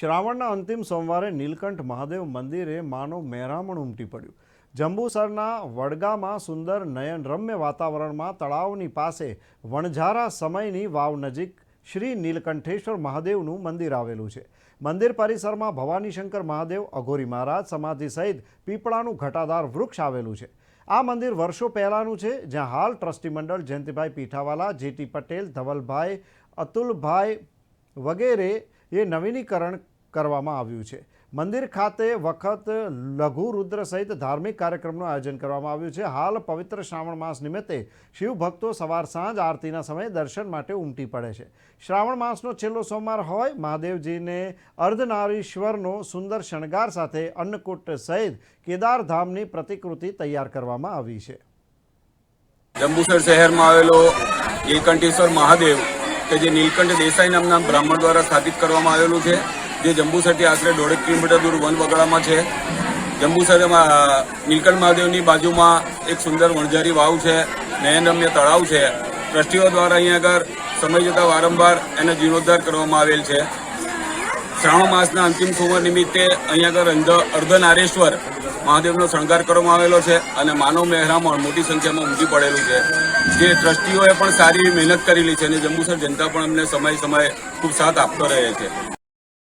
શ્રાવણના અંતિમ સોમવારે નીલકંઠ મહાદેવ મંદિરે માનો મહેરામણ ઉમટી પડ્યું. જંબુસરના વડગામાં સુંદર નયનરમ્ય વાતાવરણમાં તળાવની પાસે વણઝારા સમયની વાવ નજીક શ્રી નીલકંઠેશ્વર મહાદેવનું મંદિર આવેલું છે. મંદિર પરિસરમાં ભવાનીશંકર મહાદેવ, અઘોરી મહારાજ, સમાધિ સહિત પીપળાનું ઘટાદાર વૃક્ષ આવેલું છે. આ મંદિર વર્ષો પહેલાંનું છે, જ્યાં હાલ ટ્રસ્ટી મંડળ જયંતિભાઈ પીઠાવાલા, જેટી પટેલ, ધવલભાઈ, અતુલભાઈ વગેરે એ નવીનીકરણ કરવામાં આવ્યું છે. મંદિર ખાતે વખત લઘુ રુદ્ર સહિત ધાર્મિક કાર્યક્રમનું આયોજન કરવામાં આવ્યું છે. હાલ પવિત્ર શ્રાવણ માસ નિમિત્તે શિવ ભક્તો સવાર સાંજ આરતીના સમયે દર્શન માટે ઉમટી પડે છે. શ્રાવણ માસનો છેલ્લો સોમવાર હોય મહાદેવજીને અર્ધનારીશ્વરનો સુંદર શણગાર સાથે અન્નકૂટ સહિત કેદારધામની પ્રતિકૃતિ તૈયાર કરવામાં આવી છે. જંબુસર શહેરમાં આવેલો નીલકંઠેશ્વર મહાદેવ કે જે નીલકંઠ દેસાઈ નામના બ્રાહ્મણ દ્વારા સ્થાપિત કરવામાં આવેલું છે, જે જંબુસરથી આશરે દોઢેક કિલોમીટર દૂર વન વગડામાં છે. જંબુસરમાં નીલકંઠ મહાદેવની બાજુમાં એક સુંદર વણઝારી વાવ છે, નયનરમ્ય તળાવ છે. ટ્રસ્ટીઓ દ્વારા અહીં આગળ સમય જતાં વારંવાર એનો જીર્ણોદ્ધાર કરવામાં આવેલ છે. શ્રાવણ માસના અંતિમ સોમવાર નિમિત્તે અહીં આગળ અર્ધનારેશ્વર મહાદેવનો શણગાર કરવામાં આવેલો છે અને માનવ મહેરામણ મોટી સંખ્યામાં ઉમટી પડેલું છે. જે ટ્રસ્ટીઓએ પણ સારી મહેનત કરેલી છે અને જંબુસર જનતા પણ અમને સમય સમયે ખૂબ સાથ આપતો રહે છે.